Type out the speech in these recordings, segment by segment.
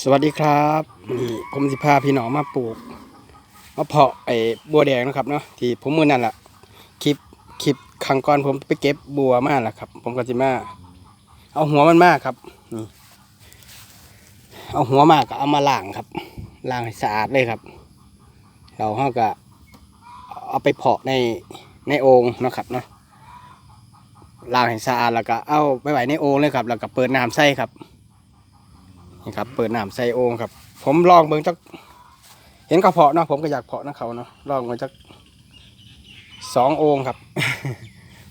สวัสดีครับนี่ผมสิพาพี่น้องมาปลูกมะเพาะไอ้บัวแดงนะครับเนาะที่ผมมือนั่นแหละคลิปคลิปครั้งก่อนผมไปเก็บบัวมาแหละครับ ผมก็จะมา เอาหัวมันมากครับนี่เอาหัวมากก็เอามาล้างครับล้างให้สะอาดเลยครับ เราเขาก็เอาไปเพาะในในโอ่งนะครับเนาะล้างให้สะอาดแล้วก็เอาไปไว้ในโอ่งเลยครับ แล้วก็เปิดน้ำใส่ครับ นี่ครับเปิดน้ำใส่โอ่งครับ ผมลองเบิ่งจักเห็นเขาเพาะเนาะผมก็อยากเพาะนะเขาเนาะลองมาจักสองโอ่งครับ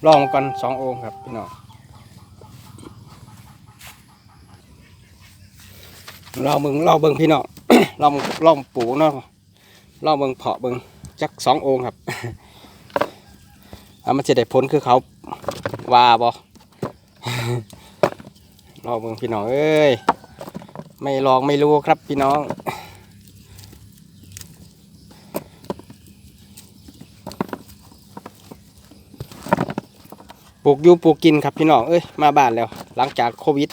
ลองมาก่อนสองโอ่งครับพี่น้องลองเบิ่งลองเบิ่งพี่น้องลองลองปลูกเนาะลองเบิ่งเพาะเบิ่งจักสองโอ่งครับเอามันจะได้ผลคือเขาว่าบ่ลองเบิ่งพี่น้องเอ้ย ไม่ลองไม่รู้ครับพี่น้อง ปลูกอยู่ปลูกกินครับพี่น้อง เอ้ย มาบ้านแล้ว หลังจากโควิด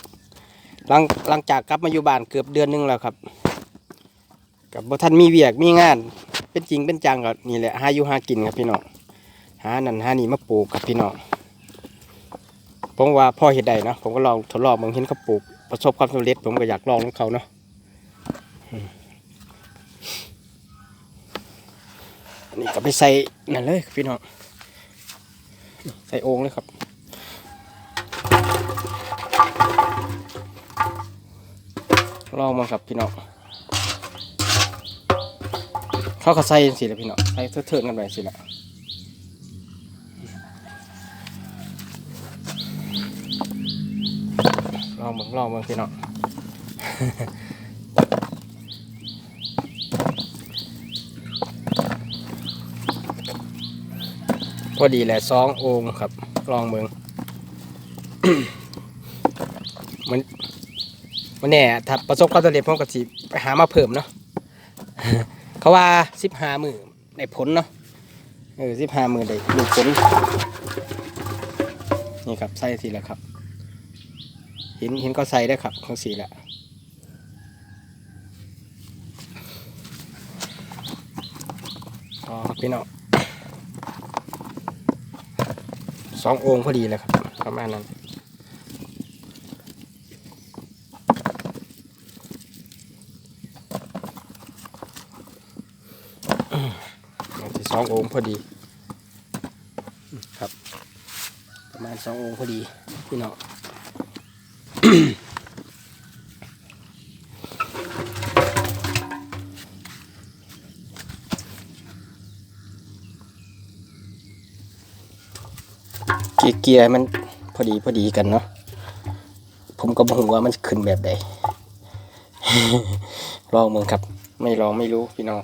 หลังหลังจากกลับมาอยู่บ้านเกือบเดือนหนึงแล้วครับ กับบท่านมีเวียกมีงาน เป็นจริงเป็นจังก็นี่แหละหาอยู่หากินครับพี่น้อง หานั่นหานี่มาปลูกครับพี่น้อง ผมว่าพ่อเห็ดได้เนะ ผมก็ลองทดลองบางเห็นเขาปลูก ประสบความสำเร็จผมก็อยากลองของเขาเนาะอันนี้ก็ไปใส่นั่นเลยพี่น้องใส่โอ่งเลยครับลองมาครับพี่น้องเขาก็ใส่สิละพี่น้องใส่เทิร์นกันไปสิละ องเบิ่งลองเบิ่งพี่น้องพอดีแหละสองโองค์ครับลองเมืองมันมันแน่ถ้าประสบความสำเร็จผมก็สิไปหามาเพิ่มเนาะเขาว่าสิบห้ามือได้ผลเนาะเออสิบห้ามือได้ดูผลนี่ครับใส่ทีละครับ ห็นเห็นก็ใส่ได้ครับของสีละอ๋อพี่น้องสององค์พอดีเลยครับประมาณนั้นที่สององค์พอดี ครับ ประมาณสององค์พอดีพี่น้อง เกียร์มันพอดีพอดีกันเนาะผมก็บอกว่ามันขึ้นแบบใด ลองเมืองครับ ไม่ลองไม่รู้พี่น้อง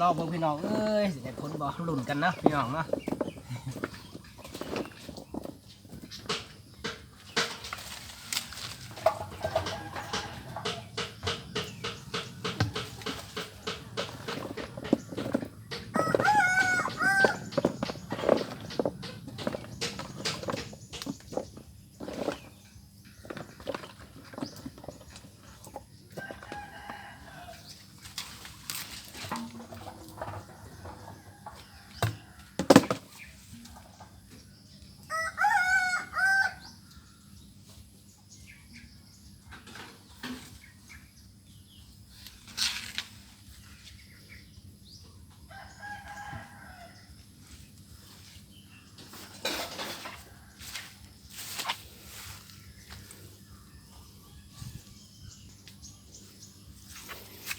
รอเบิ่งพี่น้องเอ้ยสิได้ผลบ่ลุ้นกันนะพี่น้องเนาะ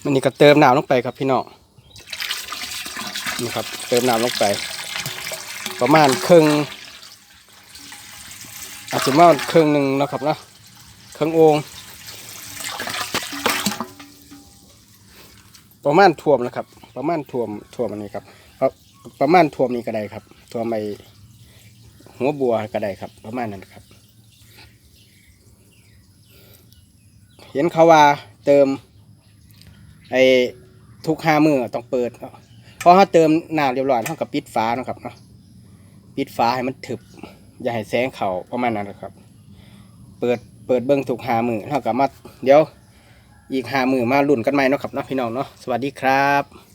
มันนี่ก็เติมน้ำลงไปครับพี่น้องนี่ครับเติมน้ำลงไป ประมาณครึ่งอาจจะมาครึ่งหนึ่งนะครับนะครึ่งโองประมาณท่วมนะครับ ประมาณท่วมท่วมอันนี้ครับประประมาณท่วมนี้ก็ได้ครับท่วมไปหัวบัวก็ได้ครับ ประมาณนั้นครับ เห็นเขาว่าเติม ไอ้ทุกห้ามือต้องเปิดเนาะพอเขาเติมน้ำเรียบร้อยเขากับปิดฟ้านะครับเนาะปิดฟ้าให้มันถึบ อย่าให้แสงเข่าประมาณนั้นนะครับ เปิดเปิดเบื้องทุกห้ามือเท่ากับมาเดี๋ยวอีกห้ามือมาลุ่นกันใหม่เนาะครับนาะพี่น้องเนาะสวัสดีครับ